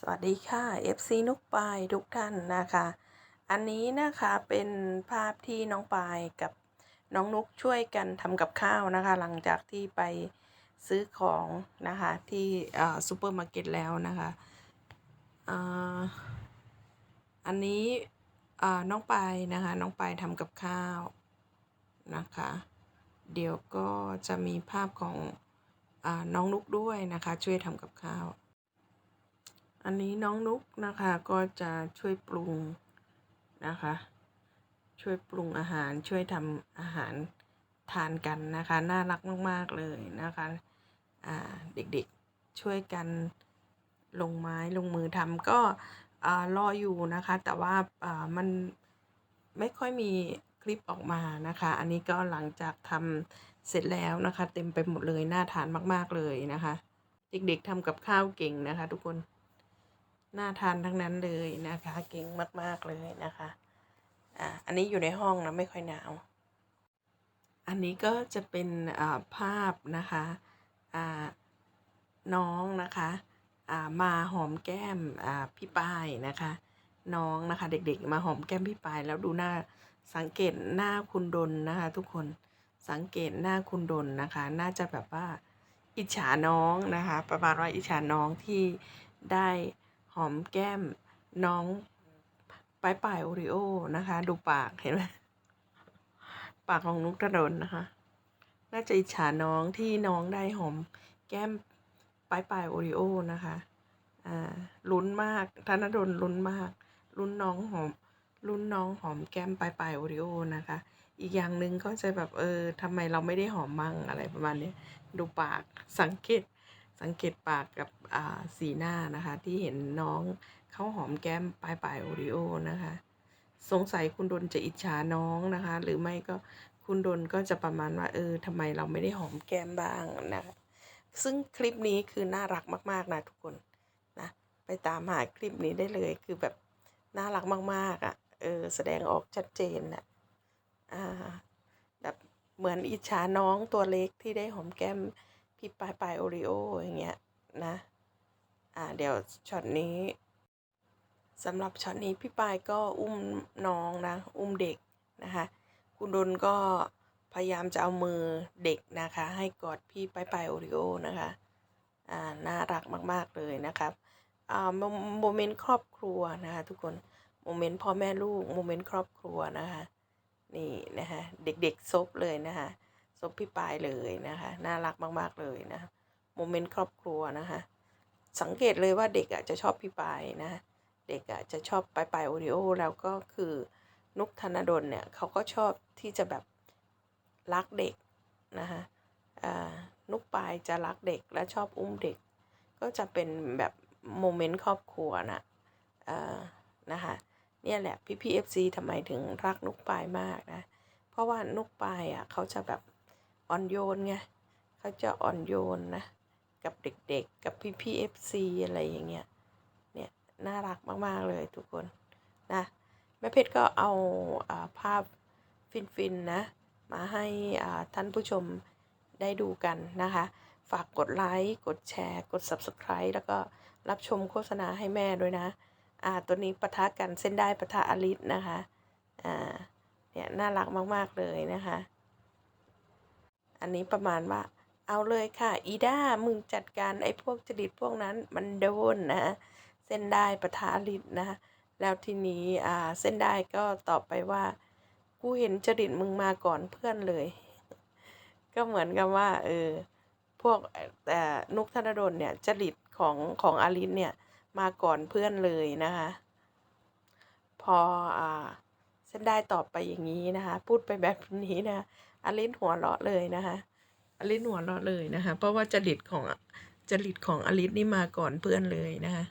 สวัสดีค่ะ FC นุกปายทุกท่านนะคะ อันนี้นะคะเป็นภาพที่น้องปายกับน้องนุกช่วยกันทำกับข้าวนะคะ หลังจากที่ไปซื้อของนะคะที่ซูเปอร์มาร์เก็ตแล้วนะคะอ,อันนี้น้องปายนะคะน้องปายทำกับข้าวนะคะ เดี๋ยวก็จะมีภาพของอน้องนุกด้วยนะคะ ช่วยทำกับข้าว อันนี้น้องนุกนะคะก็จะช่วยปรุงนะคะ ช่วยปรุงอาหารช่วยทำอาหารทานกันนะคะ น่ารักมาก ๆ เลยนะคะเด็กๆช่วยกันลงไม้ลงมือทำก็รออยู่นะคะ แต่ว่าอ่ามันไม่ค่อยมีคลิปออกมานะคะ อันนี้ก็หลังจากทำเสร็จแล้วนะคะ เต็มไปหมดเลยน่าทานมาก ๆ เลยนะคะ เด็กๆทำกับข้าวเก่งนะคะ ทุกคน น่าทานทั้งนั้นเลยนะคะเก่งมากๆเลยนะคะอ่าอันนี้อยู่ในห้องนะไม่ค่อยหนาว อันนี้ก็จะเป็นอ่าภาพนะคะอ่าน้องนะคะอ่ามาหอมแก้มอ่าพี่ปายนะคะ น้องนะคะเด็กๆ มาหอมแก้มพี่ปายแล้วดูหน้าสังเกตหน้าคุณดนนะคะ ทุกคนสังเกตหน้าคุณดนนะคะ น่าจะแบบว่าอิจฉาน้องนะคะ ประมาณว่าอิจฉาน้องที่ได้ อมแก้มน้องปลายปลายโอริโอนะคะ ดูปากเห็นไหมปากของนุกกระดนนะคะ น่าจะอิจฉาน้องที่น้องได้หอมแก้มปลายปลายโอริโอนะคะอ่าลุ้นมากธนดลลุ้นมากลุ้นน้องหอมลุ้นน้องหอมแก้มปลายปลายโอริโอนะคะ อีกอย่างหนึ่งก็จะแบบเออทำไมเราไม่ได้หอมมั่งอะไรประมาณนี้ ดูปากสังเกต สังเกตปากกับสีหน้านะคะ ที่เห็นน้องเขาหอมแก้มปลายปลายโอริโอนะคะ สงสัยคุณดนจะอิจฉาน้องนะคะ หรือไม่ก็คุณดนก็จะประมาณว่าเออทำไมเราไม่ได้หอมแก้มบ้างนะคะซึ่งคลิปนี้คือน่ารักมาก ๆ นะทุกคนนะไปตามหาคลิปนี้ได้เลยคือแบบน่ารักมากๆอะ่ะเออแสดงออกชัดเจนนะอ่าแบบเหมือนอิจฉาน้องตัวเล็กที่ได้หอมแก้ม พี่ปลายปลายโอริโออย่างเงี้ยนะ อ่าเดี๋ยวช็อตนี้สำหรับช็อตนี้พี่ปายก็อุ้มน้องนะ อุ้มเด็กนะคะ คุณดนก็พยายามจะเอามือเด็กนะคะ ให้กอดพี่ปลายปลายโอริโอนะคะอ่าน่ารักมาก ๆ เลยนะครับอ่าโมเมนต์ครอบครัวนะคะทุกคนโมเมนต์พ่อแม่ลูกโมเมนต์ครอบครัวนะคะนี่นะคะเด็กๆซบเลยนะคะ ซบพี่ปายเลยนะคะ น่ารักมาก ๆ เลยนะโมเมนต์ครอบครัวนะคะ สังเกตเลยว่าเด็กอะจะชอบพี่ปายนะ เด็กอะจะชอบปลายปลายโอริโอแล้วก็คือนุกธนดลเนี่ยเขาก็ชอบที่จะแบบรักเด็กนะคะอ่านุกปายจะรักเด็กและชอบอุ้มเด็ก ก็จะเป็นแบบโมเมนต์ครอบครัวนะอ่านะคะเนี่ยแหละพี่พีเอฟซีทำไมถึงรักนุกปายมากนะ เพราะว่านุกปายอะเขาจะแบบ อ่อนโยนไงเขาจะอ่อนโยนนะ กับเด็กๆ กับพี่พีเอฟซีอะไรอย่างเงี้ย เนี่ยน่ารักมากๆเลยทุกคนนะแม่เพชรก็เอาอาภาพฟินๆนะ มาให้ท่านผู้ชมได้ดูกันนะคะ ฝากกดไลค์ กดแชร์ กด Subscribe แล้วก็รับชมโฆษณาให้แม่ด้วยนะ อ่า ตัวนี้ปะทะกันเส้นได้ปะทะอลิสนะคะ อ่า เนี่ย น่ารักมาก ๆ เลยนะคะ อันนี้ประมาณว่า เอาเลยค่ะ อีด้ามึงจัดการไอ้พวกจริตพวกนั้นมันโดนนะเส้นได้ปะทะอลิสนะคะแล้วทีนี้อ่าเส้นได้ก็ตอบไปว่า กูเห็นจริตมึงมาก่อนเพื่อนเลย ก็เหมือนกับว่าเออพวกแต่นุกธนดลเนี่ยจริตของของอลิสเนี่ยมาก่อนเพื่อนเลยนะคะ พออ่าเส้นได้ตอบไปอย่างนี้นะคะ พูดไปแบบนี้นะอลิสหัวเราะเลยนะคะอลิสหัวเราะเลยนะคะ เพราะว่าจริตของจริตของอลิสนี่มาก่อนเพื่อนเลยนะคะ